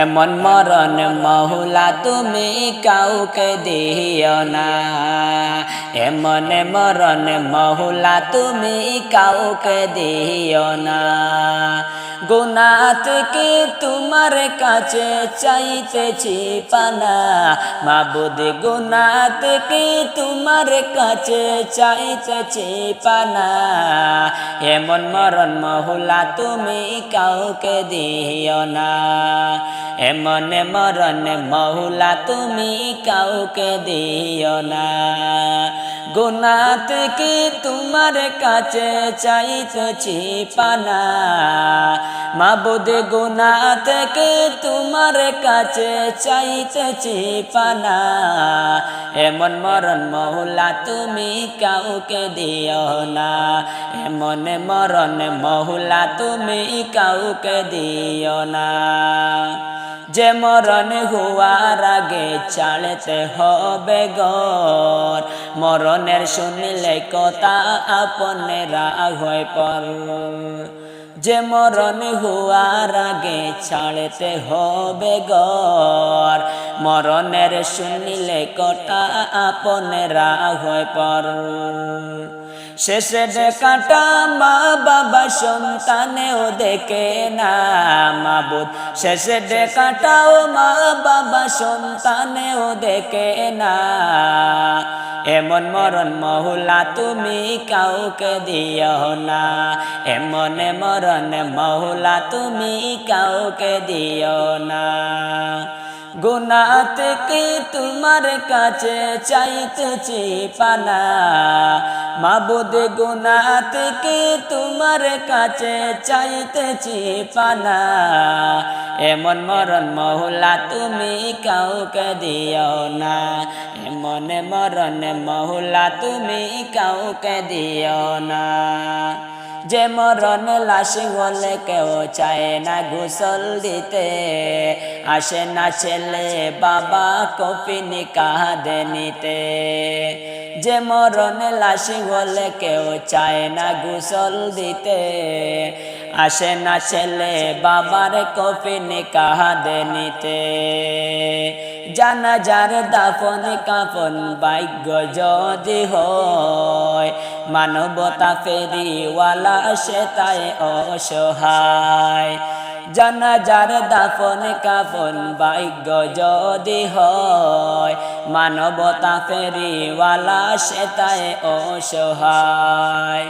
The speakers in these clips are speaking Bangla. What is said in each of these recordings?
এমন মরণ মহুলা তুমি কাউকে দিও না। এমন মরণ মহুলা তুমি কাউকে দিও না। গুনাত কি তোমার কাছে চাইতেছি পানা মাবুদ গুনাত কি তোমার কাছে চাইতেছি পানা এমন মরণ মহুলা তুমি কাউকে দিও না। এমন মরণ মহুলা তুমি কাউকে দিও না। গুনাত কি তোমার কাছে চাইতেছি পানা? মাবুদ, গুনাত কি তোমার কাছে চাইতেছি পানা? এমন মরণ মহুলা তুমি কাউকে দিও না। এমন মরণ মহুলা তুমি কাউকে দিও না। যে মরণ হুয়ার আগে ছাড়তে হবে গর। মরণের শুনলে কথা আপনেরা হয়ে পর। যে মরণ হুয়ার আগে ছাড়তে হবে গর। মরণের শুনিলে কটা আপনেরা হয়ে পর। শেষে দেখাটা মা বাবা সন্তানেও দেখে না মাবুদ। শেষে দেখাটাও মা বাবা সন্তানেও দেখে না। এমন মরণ মহুলা তুমি কাউকে দিও না। এমন মরণ মহুলা তুমি কাউকে দিও না। গুনাতে কি তোমার কাছে চাইতেছি পানা মাবুদ, গুনাতে কি তোমার কাছে চাইতেছি পানা এমন মরণ মহুলা তুমি কাউকে দিও না। এমন মরণ মহুলা তুমি কাউকে দিও না। যে মরণ লাশ হলে কেউ চায় না গোসল দিতে। আসে না ছেলে বাবা কপিনি কাঁদে নিতে। যে মরণ লাশ হলে কেউ চায় না গোসল দিতে। আসে না ছেলে বাবার কপিনি কাঁদে নিতে। জানা যার দাফন কাফন ভাগ্য যদি হয়, মানবতা ফেরিওয়ালা সে তাই অসহায়। জানা যার দাফন কাফন ভাগ্য যদি হয়, মানবতা ফেরিওয়ালা সে তাই অসহায়।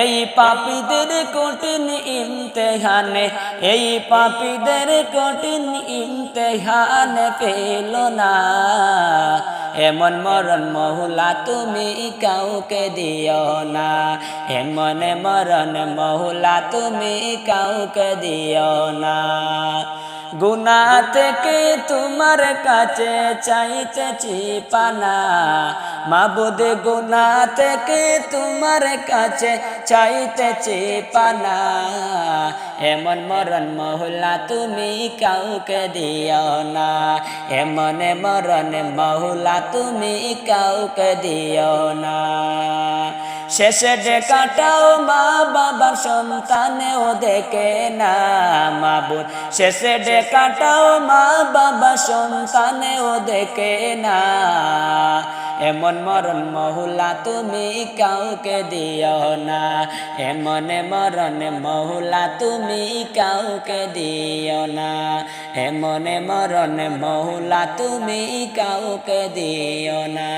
এই পাপীদের কঠিন ইমতেহানে, এই পাপীদের কঠিন ইমতেহানে পেল না। এমন মরণ মহুলা তুমি কাউকে দিও না। এমন মরণ মহুলা তুমি কাউকে দিও না। গুনা থেকে তোমার কাছে চাইতেছি পানা মাবুদ, গুনা থেকে তোমার কাছে চাইতেছি পানা এমন মরণ মহুলা তুমি কাউকে দিও না। এমন মরণ মহুলা তুমি কাউকে দিও না। শেষে ডেকাটাও মা বাবার সন্তানেও দেখে না মাবুদ শেষে ডেকাটাও মা বাবা সন্তানেও দেখে না। এমন মরণ মহুলা তুমি কাউকে দিও না। এমন মরণ মহুলা তুমি কাউকে দিও না। এমন মরণ মহুলা তুমি কাউকে দিও না।